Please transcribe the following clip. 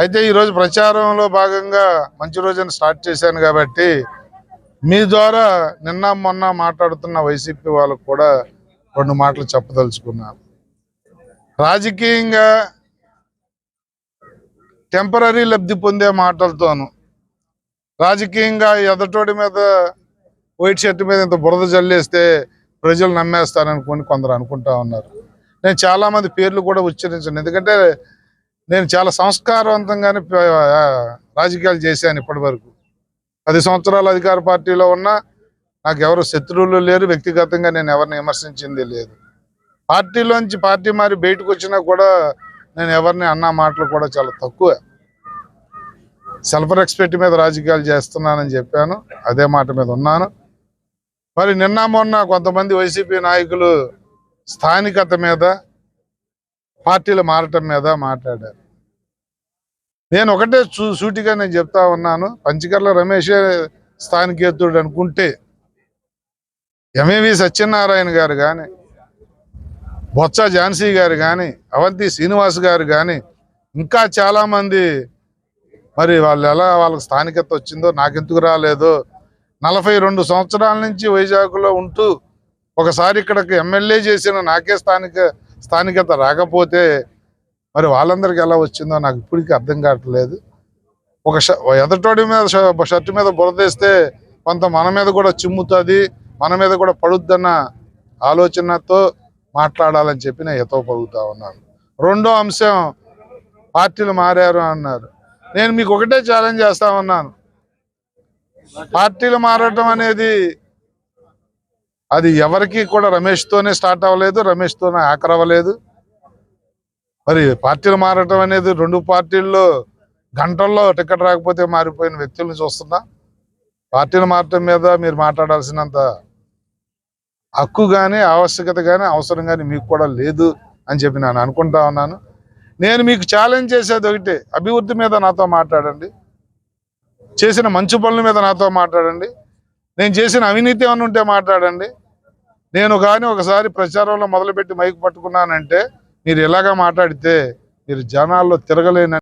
అయితే ఈరోజు ప్రచారంలో భాగంగా మంచి రోజున స్టార్ట్ చేశాను కాబట్టి మీ ద్వారా నిన్న మొన్న మాట్లాడుతున్న వైసీపీ వాళ్ళకు కూడా రెండు మాటలు చెప్పదలుచుకున్నాను. రాజకీయంగా టెంపరీ లబ్ధి పొందే మాటలతోను రాజకీయంగా ఎదటోడి మీద వైట్ షర్ట్ మీద ఇంత బురద జల్లేస్తే ప్రజలు నమ్మేస్తారనుకొని కొందరు అనుకుంటా ఉన్నారు. నేను చాలా మంది పేర్లు కూడా ఉచ్చరించాను. ఎందుకంటే నేను చాలా సంస్కారవంతంగానే రాజకీయాలు చేశాను ఇప్పటి వరకు. పది సంవత్సరాలు అధికార పార్టీలో ఉన్నా నాకు ఎవరు శత్రువులు లేరు వ్యక్తిగతంగా నేను ఎవరిని విమర్శించింది లేదు. పార్టీలోంచి పార్టీ మారి బయటకు వచ్చినా కూడా నేను ఎవరిని అన్న మాటలు కూడా చాలా తక్కువ. సెల్ఫ్ రెస్పెక్ట్ మీద రాజకీయాలు చేస్తున్నానని చెప్పాను అదే మాట మీద ఉన్నాను. మరి నిన్న మొన్న కొంతమంది వైసీపీ నాయకులు స్థానికత మీద పార్టీలు మారటం మీద మాట్లాడారు. నేను ఒకటే సూటిగా నేను చెప్తా ఉన్నాను. పంచకర్ల రమేషే స్థానికేతుడు అనుకుంటే ఎంఏవి సత్యనారాయణ గారు కానీ బొత్స ఝాన్సీ గారు కానీ అవంతి శ్రీనివాస్ గారు కానీ ఇంకా చాలామంది మరి వాళ్ళు ఎలా వాళ్ళకి స్థానికత వచ్చిందో నాకెందుకు రాలేదో. నలభై రెండు సంవత్సరాల నుంచి వైజాగ్లో ఉంటూ ఒకసారి ఇక్కడికి ఎమ్మెల్యే చేసిన నాకే స్థానిక స్థానికత రాకపోతే మరి వాళ్ళందరికీ ఎలా వచ్చిందో నాకు ఇప్పటికీ అర్థం కావట్లేదు. ఒక ఎదటోడి మీద షర్ట్ మీద బురదేస్తే కొంత మన మీద కూడా చిమ్ముతుంది మన మీద కూడా పడుద్దన్న ఆలోచనతో మాట్లాడాలని చెప్పి నేను ఎతో పలుకుతా ఉన్నాను. రెండో అంశం పార్టీలు మారారు అన్నారు. నేను మీకు ఒకటే ఛాలెంజ్ చేస్తా ఉన్నాను. పార్టీలు మారటం అనేది అది ఎవరికి కూడా రమేష్తోనే స్టార్ట్ అవ్వలేదు రమేష్తోనే ఆఖరి అవ్వలేదు. మరి పార్టీలు మారటం అనేది రెండు పార్టీల్లో గంటల్లో టికెట్ రాకపోతే మారిపోయిన వ్యక్తులను చూస్తున్నా. పార్టీలు మారటం మీద మీరు మాట్లాడాల్సినంత హక్కు కానీ ఆవశ్యకత కానీ అవసరం కానీ మీకు కూడా లేదు అని చెప్పి నేను అనుకుంటా ఉన్నాను. నేను మీకు ఛాలెంజ్ చేసేది ఒకటే అభివృద్ధి మీద నాతో మాట్లాడండి. చేసిన మంచి పనుల మీద నాతో మాట్లాడండి. నేను చేసిన అవినీతి ఏమైనా ఉంటే మాట్లాడండి. నేను కానీ ఒకసారి ప్రచారంలో మొదలుపెట్టి మైక్ పట్టుకున్నానంటే మీరు ఎలాగ మాట్లాడితే మీరు జనాల్లో తిరగలేనని